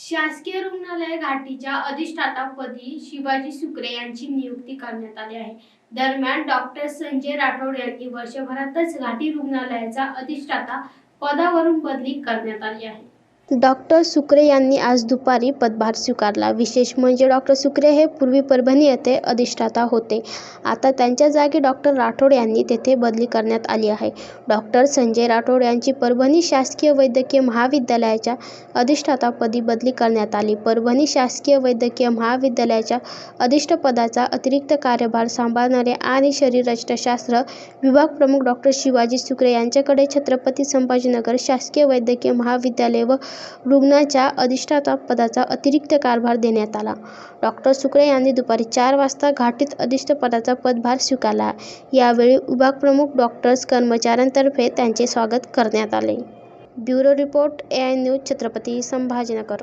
शासकीय रुग्णालय घाटीच्या अधिष्ठातापदी शिवाजी सुकरे यांची नियुक्ती करण्यात आली आहे. दरम्यान डॉक्टर संजय राठोड यांनी वर्षभरातच घाटी रुग्णालयाचा अधिष्ठाता पदावरून बदली करण्यात आली आहे. डॉक्टर सुक्रे यांनी आज दुपारी पदभार स्वीकारला. विशेष म्हणजे डॉक्टर सुक्रे हे पूर्वी परभणी येथे अधिष्ठाता होते. आता त्यांच्या जागी डॉक्टर राठोड यांनी तेथे बदली करण्यात आली आहे. डॉक्टर संजय राठोड यांची परभणी शासकीय वैद्यकीय महाविद्यालयाच्या अधिष्ठातापदी बदली करण्यात आली. परभणी शासकीय वैद्यकीय महाविद्यालयाच्या अधिष्ठपदाचा अतिरिक्त कार्यभार सांभाळणारे आणि शरीररचनाशास्त्र विभाग प्रमुख डॉक्टर शिवाजी सुक्रे यांच्याकडे छत्रपती संभाजीनगर शासकीय वैद्यकीय महाविद्यालय व रुग्णाच्या अधिष्ठाता पदाचा अतिरिक्त कारभार देण्यात आला. डॉक्टर सुकळे यांनी दुपारी चार वाजता घाटीत अधिष्ठपदाचा पदभार स्वीकारला. यावेळी विभागप्रमुख डॉक्टर्स कर्मचाऱ्यांतर्फे त्यांचे स्वागत करण्यात आले. Bureau report A I news Chhatrapati Sambhajinagar.